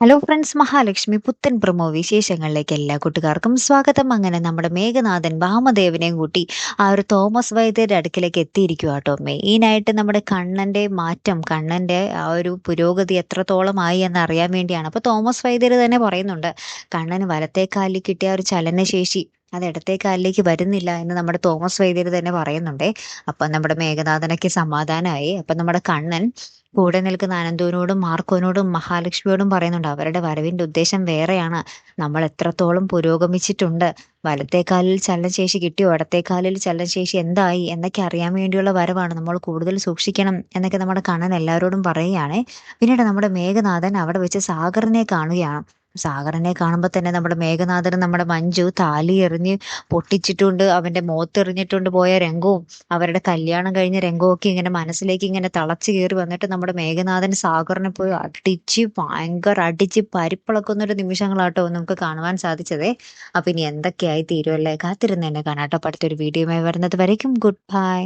Hello friends Mahalakshmi പുത്തൻ promo വിശേഷങ്ങളിലേക്ക് എല്ലാ കൂട്ടുകാർക്കും സ്വാഗതം. അങ്ങനെ നമ്മുടെ മേഘനാഥൻ വാമദേവനെയും കൂട്ടി ആ ഒരു തോമസ് വൈദ്യരുടെ അടുക്കിലേക്ക് എത്തിയിരിക്കുക കേട്ടോ മെയിനായിട്ട് നമ്മുടെ കണ്ണന്റെ മാറ്റം കണ്ണന്റെ ആ ഒരു പുരോഗതി എത്രത്തോളമായി എന്ന് അറിയാൻ വേണ്ടിയാണ്. അപ്പോൾ തോമസ് വൈദ്യർ തന്നെ പറയുന്നുണ്ട് കണ്ണന് വലത്തേക്കാലിൽ കിട്ടിയ ഒരു ചലനശേഷി അത് ഇടത്തെ കാലിലേക്ക് വരുന്നില്ല എന്ന് നമ്മുടെ തോമസ് വൈദ്യർ തന്നെ പറയുന്നുണ്ടേ. അപ്പം നമ്മുടെ മേഘനാഥനൊക്കെ സമാധാനമായി അപ്പം നമ്മുടെ കണ്ണൻ കൂടെ നിൽക്കുന്ന അനന്തുവിനോടും മാർക്കോനോടും മഹാലക്ഷ്മിയോടും പറയുന്നുണ്ട്. അവരുടെ വരവിന്റെ ഉദ്ദേശം വേറെയാണ്. നമ്മൾ എത്രത്തോളം പുരോഗമിച്ചിട്ടുണ്ട്. വലത്തേക്കാലിൽ ചലനശേഷി കിട്ടിയോ? ഇടത്തേക്കാലിൽ ചലനശേഷി എന്തായി? എന്നൊക്കെ അറിയാൻ വേണ്ടിയുള്ള വരവാണ് നമ്മൾ കൂടുതൽ സൂക്ഷിക്കണം എന്നൊക്കെ നമ്മുടെ കണ്ണൻ എല്ലാവരോടും പറയുകയാണ്. പിന്നീട് നമ്മുടെ മേഘനാഥൻ അവിടെ വെച്ച് സാഗറിനെ കാണുകയാണ്. സാഗറിനെ കാണുമ്പോൾ തന്നെ നമ്മുടെ മേഘനാഥനും നമ്മുടെ മഞ്ജു താലി എറിഞ്ഞ് പൊട്ടിച്ചിട്ടുണ്ട് അവന്റെ മോത്തെറിഞ്ഞിട്ടുണ്ട് പോയ രംഗവും അവരുടെ കല്യാണം കഴിഞ്ഞ രംഗവും ഒക്കെ ഇങ്ങനെ മനസ്സിലേക്ക് ഇങ്ങനെ തളച്ചു കയറി വന്നിട്ട് നമ്മുടെ മേഘനാഥൻ സാഗറിനെ പോയി അടിച്ച് ഭയങ്കര അടിച്ച് പരിപ്പിളക്കുന്ന ഒരു നിമിഷങ്ങളാട്ടോ നമുക്ക് കാണുവാൻ സാധിച്ചതേ. അപ്പൊ ഇനി എന്തൊക്കെയായി തീരുമല്ലേ കാത്തിരുന്ന് തന്നെ കാണാട്ടോ. അടുത്തൊരു വീഡിയോയുമായി വരുന്നത് വരയ്ക്കും. Good bye